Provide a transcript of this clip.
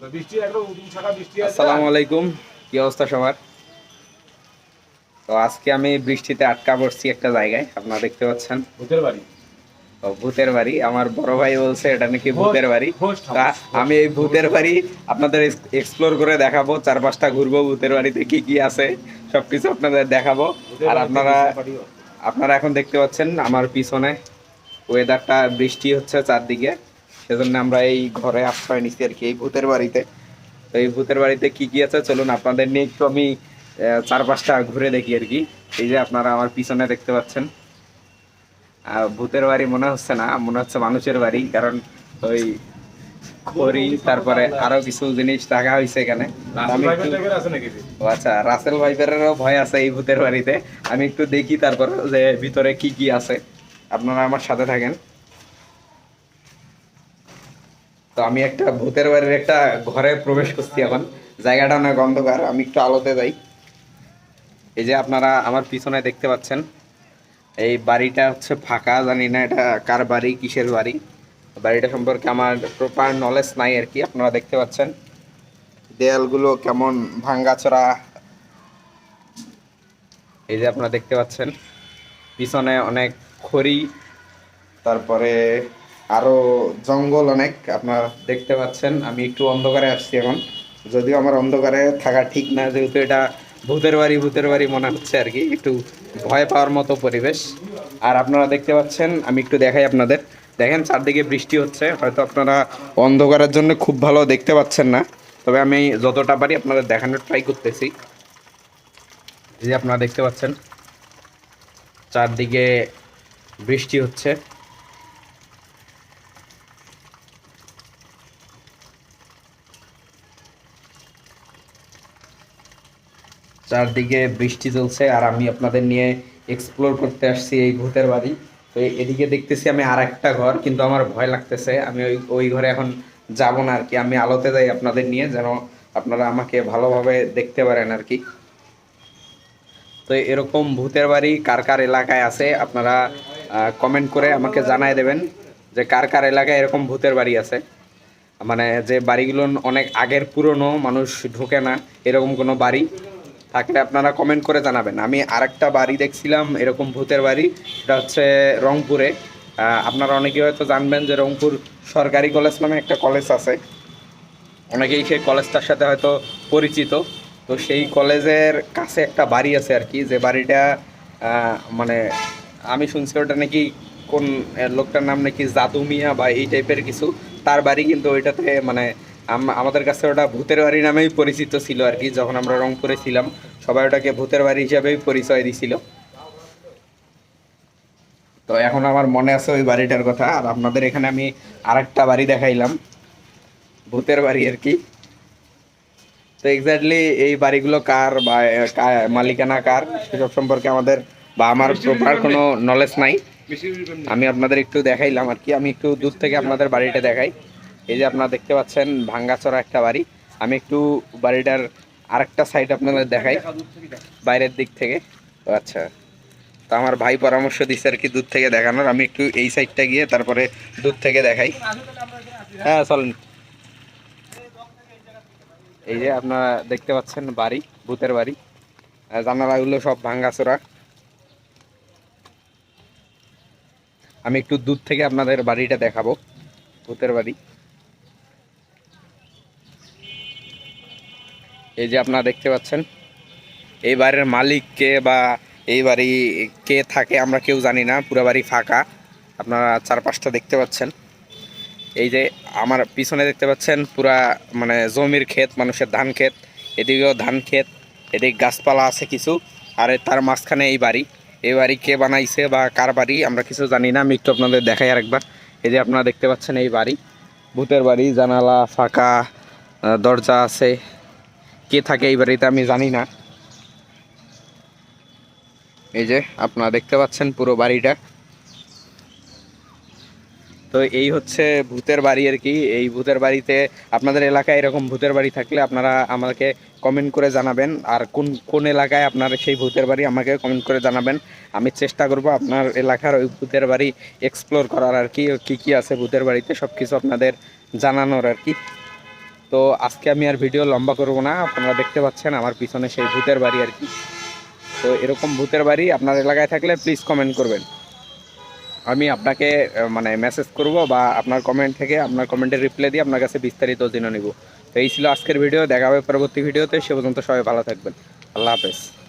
আসসালামু আলাইকুম। কি অবস্থা সবার? তো আজকে আমি বৃষ্টিতে আটকা পড়ছি একটা জায়গায় আপনারা দেখতে পাচ্ছেন। ভূতের বাড়ি। তো ভূতের বাড়ি। আমার বড় ভাই বলছে এটা নাকি ভূতের বাড়ি। আমি এই ভূতের বাড়ি আপনাদের এক্সপ্লোর করে দেখাবো চার পাঁচটা ঘুরবো ভূতের বাড়িতে কি কি আছে সবকিছু আপনাদের দেখাবো। আর আপনারা আপনারা এখন দেখতে পাচ্ছেন আমার পিছনে ওয়েদারটা বৃষ্টি হচ্ছে চারদিকে। সেজন্য আমরা এই ঘরে আশ্রয় নিচ্ছি আর কি এই ভূতের বাড়িতে। তো এই ভূতের বাড়িতে কি কি আছে? চলুন আপনাদের নিয়ে একটু আমি আহ, চার পাঁচটা ঘুরে দেখি আর কি। এই যে আপনারা আমার পিছনে দেখতে পাচ্ছেন। ভূতের বাড়ি মনে হচ্ছে না মনে হচ্ছে মানুষের বাড়ি কারণ ওই খড়ি তারপরে আরও কিছু জিনিস রাখা হয়েছে এখানে। আচ্ছা রাসেল ভাইপারেরও ভয় আছে এই ভূতের বাড়িতে। আমি একটু দেখি তারপর যে ভিতরে কি কি আছে। আপনারা আমার সাথে থাকেন। তো আমি একটা ভূতের বাড়ির একটা ঘরে প্রবেশ করছি এখন। জায়গাটা অনেক অন্ধকার, আমি একটু আলোতে যাই। এই যে আপনারা আমার পিছনে দেখতে পাচ্ছেন, এই বাড়িটা হচ্ছে ফাঁকা, জানি না এটা কার বাড়ি, কিসের বাড়ি। বাড়িটা সম্পর্কে আমার প্রপার নলেজ নাই আর কি, আপনারা দেখতে পাচ্ছেন। দেয়ালগুলো কেমন ভাঙ্গাচোরা। এই যে আপনারা দেখতে পাচ্ছেন, পিছনে অনেক খড়ি, তারপরে আরও জঙ্গল অনেক, আপনারা দেখতে পাচ্ছেন, আমি একটু অন্ধকারে আসছি এখন। যদিও আমার অন্ধকারে থাকা ঠিক না, যেহেতু এটা ভূতের বাড়ি ভূতের বাড়ি মনে হচ্ছে আর কি, একটু ভয় পাওয়ার মতো পরিবেশ। আর আপনারা দেখতে পাচ্ছেন, আমি একটু দেখাই আপনাদের। দেখেন, চারদিকে বৃষ্টি হচ্ছে, হয়তো আপনারা অন্ধকারের জন্য খুব ভালো দেখতে পাচ্ছেন না। তবে আমি যতটা পারি আপনাদের দেখানোর ট্রাই করতেছি। যে আপনারা দেখতে পাচ্ছেন, চারদিকে বৃষ্টি হচ্ছে। চারদিকে বৃষ্টি চলছে আর আমি আপনাদের নিয়ে এক্সপ্লোর করতে আসছি এই ভূতের বাড়ি। তো এদিকে দেখতেছি আমি আর একটা ঘর, কিন্তু আমার ভয় লাগতেছে। আমি ওই ওই ঘরে এখন যাব না আর কি। আমি আলোতে যাই আপনাদের নিয়ে, যেন আপনারা আমাকে ভালোভাবে দেখতে পারেন আর কি। তো এরকম ভূতের বাড়ি কার কার এলাকায় আছে, আপনারা কমেন্ট করে আমাকে জানায় দেবেন যে কার কার এলাকায় এরকম ভূতের বাড়ি আছে। মানে যে বাড়িগুলো অনেক আগের পুরনো, মানুষ ঢোকে না, এরকম কোনো বাড়ি। থাকলে আপনারা কমেন্ট করে জানাবেন। আমি আরেকটা বাড়ি দেখছিলাম, এরকম ভূতের বাড়ি, এটা হচ্ছে রংপুরে। আপনারা অনেকে হয়তো জানবেন যে রংপুর সরকারি কলেজ নামে একটা কলেজ আছে। অনেকেই সেই কলেজটার সাথে হয়তো পরিচিত। তো সেই কলেজের কাছে একটা বাড়ি আছে আর কি, যে বাড়িটা মানে আমি শুনছি ওটা নাকি কোন লোকটার নাম নাকি জাদু মিয়া বা এই টাইপের কিছু। তার বাড়ি কিন্তু ওইটাতে মানে আমাদের কাছে ওটা ভূতের বাড়ি নামেই পরিচিত ছিল আর কি যখন আমরা রংপুরে ছিলাম সবাই ওটাকে ভূতের বাড়ি হিসাবেই পরিচয় দিছিল। তো এখন আমার মনে আছে ওই বাড়িটার কথা আর আপনাদের এখানে আমি আরেকটা বাড়ি দেখাইলাম ভূতের বাড়ি আর কি। তো এক্স্যাক্টলি এই বাড়িগুলো কার বা মালিকানা কার সেসব সম্পর্কে আমাদের বা আমার প্রপার কোনো নলেজ নাই। আমি আপনাদের একটু দেখাইলাম আর কি আমি একটু দূর থেকে আপনাদের বাড়িটা দেখাই। এই যে আপনারা দেখতে পাচ্ছেন ভাঙ্গাচড়া একটা বাড়ি। আমি একটু বাড়িটার আরেকটা সাইড আপনাদের দেখাই, বাইরের দিক থেকে। আচ্ছা তো আমার ভাই পরামর্শ দিচ্ছে আর কি দূর থেকে দেখানোর। আমি একটু এই সাইডটা গিয়ে তারপরে দূর থেকে দেখাই। হ্যাঁ চলেন। এই যে আপনারা দেখতে পাচ্ছেন বাড়ি, ভূতের বাড়ি। জানালাগুলো সব ভাঙ্গাচোরা। আমি একটু দূর থেকে আপনাদের বাড়িটা দেখাবো, ভূতের বাড়ি। এই যে আপনারা দেখতে পাচ্ছেন, এই বাড়ির মালিক কে বা এই বাড়ি কে থাকে আমরা কেউ জানি না, পুরো বাড়ি ফাঁকা। আপনারা চারপাশটা দেখতে পাচ্ছেন। এই যে আমার পিছনে দেখতে পাচ্ছেন, পুরা মানে জমির ক্ষেত, মানুষের ধান ক্ষেত, এদিকেও ধান ক্ষেত, এদিকে গাছপালা আছে কিছু, আর তার মাঝখানে এই বাড়ি। এই বাড়ি কে বানাইছে বা কার বাড়ি, আমরা কিছু জানি না, আমি একটু আপনাদের দেখাই আরেকবার। এই যে আপনারা দেখতে পাচ্ছেন এই বাড়ি, ভূতের বাড়ি, জানালা ফাঁকা দরজা আছে। কে থাকে এই বাড়িতে আমি জানি না। এই যে, আপনারা দেখতে পাচ্ছেন পুরো বাড়িটা। তো এই হচ্ছে ভূতের বাড়ি আর কি। এই ভূতের বাড়িতে আপনাদের এলাকায় এরকম ভূতের বাড়ি থাকলে আপনারা আমাকে কমেন্ট করে জানাবেন। আর কোন কোন এলাকায় আপনার সেই ভূতের বাড়ি আমাকে কমেন্ট করে জানাবেন। আমি চেষ্টা করব আপনার এলাকার ওই ভূতের বাড়ি এক্সপ্লোর করার আর কি, কী কী আছে ভূতের বাড়িতে সব কিছু আপনাদের জানানোর আর কি। তো আজকে আমি আর ভিডিও লম্বা করব না। আপনারা দেখতে পাচ্ছেন আমার পিছনে সেই ভূতের বাড়ি আর কি। তো এরকম ভূতের বাড়ি আপনার এলাকায় থাকলে প্লিজ কমেন্ট করবেন। আমি আপনাকে মানে মেসেজ করব বা আপনার কমেন্ট থেকে আপনার কমেন্টের রিপ্লাই দিয়ে আপনার কাছে বিস্তারিত জেনে নিব। তো এই ছিল আজকের ভিডিও দেখা হবে পরবর্তী ভিডিওতে সে পর্যন্ত সবাই ভালো থাকবেন। আল্লাহ হাফেজ।